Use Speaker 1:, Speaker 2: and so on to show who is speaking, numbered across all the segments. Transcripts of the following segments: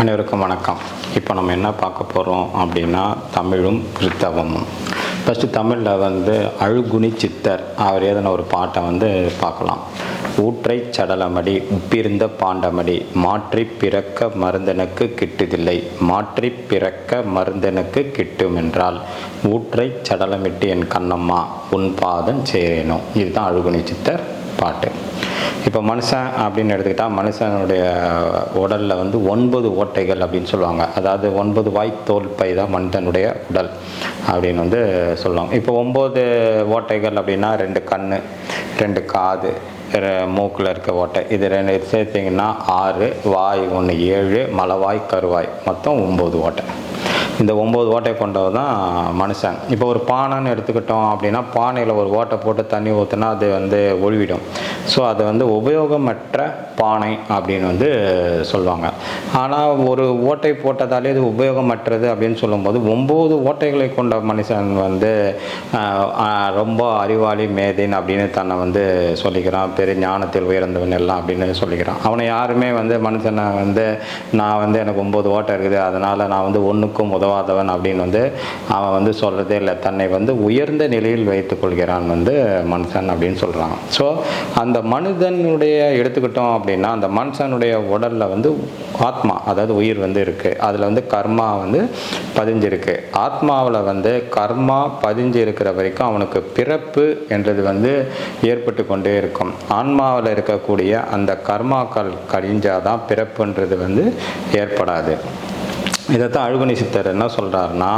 Speaker 1: அனைவருக்கும் வணக்கம். இப்போ நம்ம என்ன பார்க்க போகிறோம் அப்படின்னா தமிழும் கிறித்தவமும். ஃபஸ்ட்டு தமிழில் வந்து அழுகுனி சித்தர் அவர் எழுதின ஒரு பாட்டை வந்து பார்க்கலாம். ஊற்றை சடலமடி உப்பிருந்த பாண்டமடி மாற்றி பிறக்க மருந்தனுக்கு கிட்டுதில்லை மாற்றி பிறக்க மருந்தனுக்கு கிட்டும் என்றால் ஊற்றை சடலமிட்டு என் கண்ணம்மா உன் பாதம் சேரேனும் இதுதான் அழுகுனி சித்தர் பாட்டு. இப்போ மனுஷன் அப்படின்னு எடுத்துக்கிட்டால் மனுஷனுடைய உடலில் வந்து ஒன்பது ஓட்டைகள் அப்படின்னு சொல்லுவாங்க. அதாவது ஒன்பது வாய் தோல் பை தான் மனிதனுடைய உடல் அப்படின்னு வந்து சொல்லுவாங்க இப்போ ஒம்பது ஓட்டைகள் அப்படின்னா ரெண்டு கண் ரெண்டு காது மூக்கில் இருக்க ஓட்டை. இது ரெண்டு சேர்த்திங்கன்னா ஆறு வாய் ஒன்று ஏழு மலவாய் கருவாய். மொத்தம் ஒம்பது ஓட்டை. இந்த ஒம்பது ஓட்டை கொண்டவர் தான் மனுஷன். இப்போ ஒரு பானைன்னு எடுத்துக்கிட்டோம் அப்படின்னா பானையில் ஒரு ஓட்டை போட்டு தண்ணி ஊற்றுனா அது வந்து ஒழுவிடும். ஸோ அது வந்து உபயோகமற்ற பானை அப்படின்னு வந்து சொல்லுவாங்க ஆனால் ஒரு ஓட்டை போட்டதாலே இது உபயோகமற்றது அப்படின்னு சொல்லும்போது ஒம்பது ஓட்டைகளை கொண்ட மனுஷன் வந்து ரொம்ப அறிவாளி மேதின் அப்படின்னு தன்னை வந்து சொல்லிக்கிறான். பெரிய ஞானத்தில் உயர்ந்தவன் எல்லாம் அப்படின்னு சொல்லிக்கிறான். அவனை யாருமே வந்து மனுஷனை வந்து நான் வந்து எனக்கு ஒம்பது ஓட்டை இருக்குது அதனால் நான் வந்து ஒன்றுக்கும் உதவாதவன் அப்படின்னு வந்து அவன் வந்து சொல்கிறதே இல்லை. தன்னை வந்து உயர்ந்த நிலையில் வைத்துக் கொள்கிறான் வந்து மனுஷன் அப்படின்னு சொல்கிறான் ஸோ அந்த மனிதனுடைய எடுத்துக்கிட்டோம் அப்படின்னா அந்த மனுஷனுடைய உடலில் வந்து ஆத்மா அதாவது உயிர் வந்து இருக்குது அதில் வந்து கர்மா வந்து பதிஞ்சிருக்கு. ஆத்மாவில் வந்து கர்மா பதிஞ்சு இருக்கிற வரைக்கும் அவனுக்கு பிறப்பு என்றது வந்து ஏற்பட்டு கொண்டே இருக்கும். ஆன்மாவில் இருக்கக்கூடிய அந்த கர்மாக்கள் கழிஞ்சாதான் பிறப்புன்றது வந்து ஏற்படாது. இதைத்தான் அழுகுணி சித்தர் என்ன சொல்கிறாருன்னா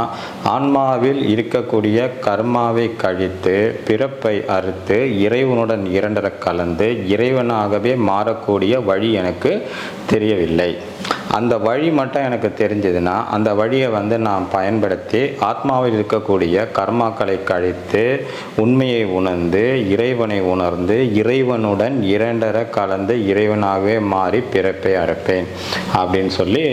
Speaker 1: ஆன்மாவில் இருக்கக்கூடிய கர்மாவை கழித்து பிறப்பை அறுத்து இறைவனுடன் இரண்டர கலந்து இறைவனாகவே மாறக்கூடிய வழி எனக்கு தெரியவில்லை. அந்த வழி மட்டும் எனக்கு தெரிஞ்சதுன்னா அந்த வழியை வந்து நான் பயன்படுத்தி ஆத்மாவில் இருக்கக்கூடிய கர்மாக்களை கழித்து உண்மையை உணர்ந்து இறைவனை உணர்ந்து இறைவனுடன் இரண்டர கலந்து இறைவனாகவே மாறி பிறப்பை அறுப்பேன் அப்படின்னு சொல்லி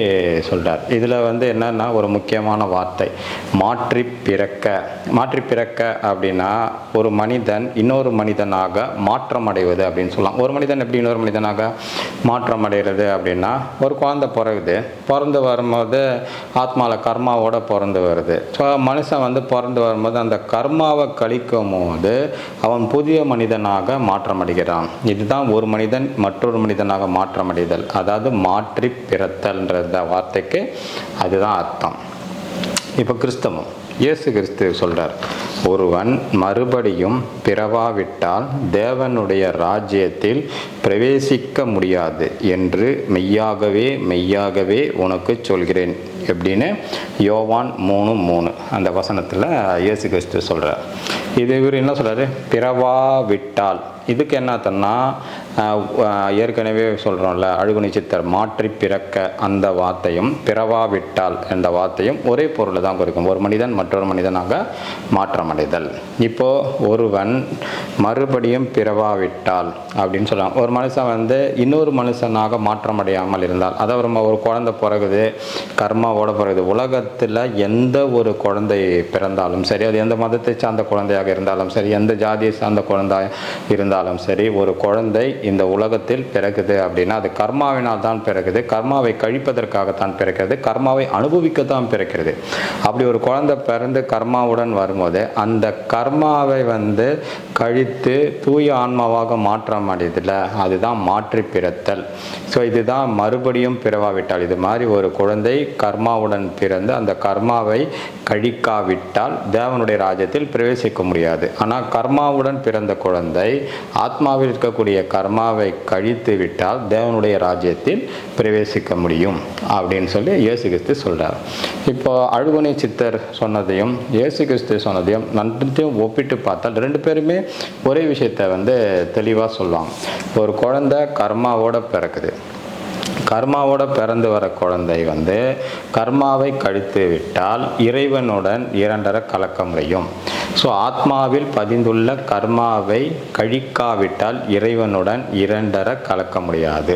Speaker 1: சொல்கிறார் இதில் வந்து என்னென்னா ஒரு முக்கியமான வார்த்தை. மாற்றி பிறக்க. மாற்றி பிறக்க அப்படின்னா ஒரு மனிதன் இன்னொரு மனிதனாக மாற்றம் அடைவது அப்படின்னு சொல்லலாம். ஒரு மனிதன் எப்படி இன்னொரு மனிதனாக மாற்றம் அடைகிறது அப்படின்னா ஒரு குழந்தை பிறகுது. பிறந்து வரும்போது ஆத்மாவில் கர்மாவோட பிறந்து வருது. ஸோ மனுஷன் வந்து பிறந்து வரும்போது அந்த கர்மாவை கழிக்கும் போது அவன் புதிய மனிதனாக மாற்றமடைகிறான். இதுதான் ஒரு மனிதன் மற்றொரு மனிதனாக மாற்றமடைதல். அதாவது மாற்றி பிறத்தல்ன்ற வார்த்தைக்கு அதுதான் அர்த்தம். இப்போ கிறிஸ்தவம். இயேசு கிறிஸ்து சொல்றார் ஒருவன் மறுபடியும் பிறவாவிட்டால் தேவனுடைய ராஜ்யத்தில் பிரவேசிக்க முடியாது என்று மெய்யாகவே மெய்யாகவே உனக்கு சொல்கிறேன். எப்படின்னு யோவான் மூணு மூணு அந்த வசனத்தில் இயேசு கிறிஸ்து சொல்கிறார் இது இவர் என்ன சொல்கிறாரு பிறவாவிட்டால். இதுக்கு என்ன ஏற்கனவே சொல்கிறோம்ல அழுகு நிச்சயத்தர் மாற்றி பிறக்க அந்த வார்த்தையும் பிறவாவிட்டால் என்ற வார்த்தையும் ஒரே பொருளை தான் குறிக்கும். ஒரு மனிதன் மற்றொரு மனிதனாக மாற்றமடைதல். இப்போது ஒருவன் மறுபடியும் பிறவாவிட்டால் அப்படின்னு சொல்கிறாங்க ஒரு மனுஷன் வந்து இன்னொரு மனுஷனாக மாற்றமடையாமல் இருந்தால் அதாவது நம்ம ஒரு குழந்தை பிறகுது கர்மாவோட பிறகுது உலகத்தில் எந்த ஒரு குழந்தை பிறந்தாலும் சரி அது எந்த மதத்தை சார்ந்த குழந்தையாக இருந்தாலும் சரி எந்த ஜாதியை சார்ந்த குழந்தை இருந்தாலும் சரி ஒரு குழந்தை இந்த உலகத்தில் பிறகுது அப்படின்னா அது கர்மாவினால் தான் பிறகுது கர்மாவை கழிப்பதற்காகத்தான் பிறக்கிறது. கர்மாவை அனுபவிக்கத்தான் பிறக்கிறது. அப்படி ஒரு குழந்தை பிறந்து கர்மாவுடன் வரும்போது அந்த கர்மாவை வந்து கழித்து தூய ஆன்மாவாக மாற்றம் அடையதில்ல அதுதான் மாற்றி பிறத்தல். ஸோ இதுதான் மறுபடியும் பிறவாவிட்டால். இது மாதிரி ஒரு குழந்தை கர்மாவுடன் பிறந்து அந்த கர்மாவை கழிக்காவிட்டால் தேவனுடைய ராஜ்யத்தில் பிரவேசிக்க முடியாது. ஆனால் கர்மாவுடன் பிறந்த குழந்தை ஆத்மாவில் இருக்கக்கூடிய கர்மாவை கழித்து விட்டால் தேவனுடைய ராஜ்யத்தில் பிரவேசிக்க முடியும் அப்படின்னு சொல்லி இயேசு கிறிஸ்து சொல்கிறார் இப்போ அழுகுனை சித்தர் சொன்னதையும் இயேசு கிறிஸ்து சொன்னதையும் நன்றையும் ஒப்பிட்டு பார்த்தால் ரெண்டு பேருமே ஒரே விஷயத்தை வந்து தெளிவாக சொல்லுவாங்க. ஒரு குழந்தை கர்மாவோட பிறக்குது. கர்மாவோட பிறந்து வர குழந்தை வந்து கர்மாவை கழித்து விட்டால் இறைவனுடன் இரண்டரை கலக்க முடியும் ஸோ ஆத்மாவில் பதிந்துள்ள கர்மாவை கழிக்காவிட்டால் இறைவனுடன் இரண்டர கலக்க முடியாது.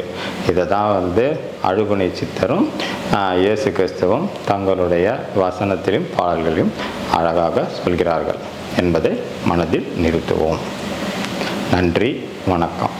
Speaker 1: இதை தான் வந்து அழுகுணை சித்தரும் இயேசு கிறிஸ்துவும் தங்களுடைய வசனத்திலும் பாடல்களையும் அழகாக சொல்கிறார்கள் என்பதை மனதில் நிறுத்துவோம். நன்றி வணக்கம்.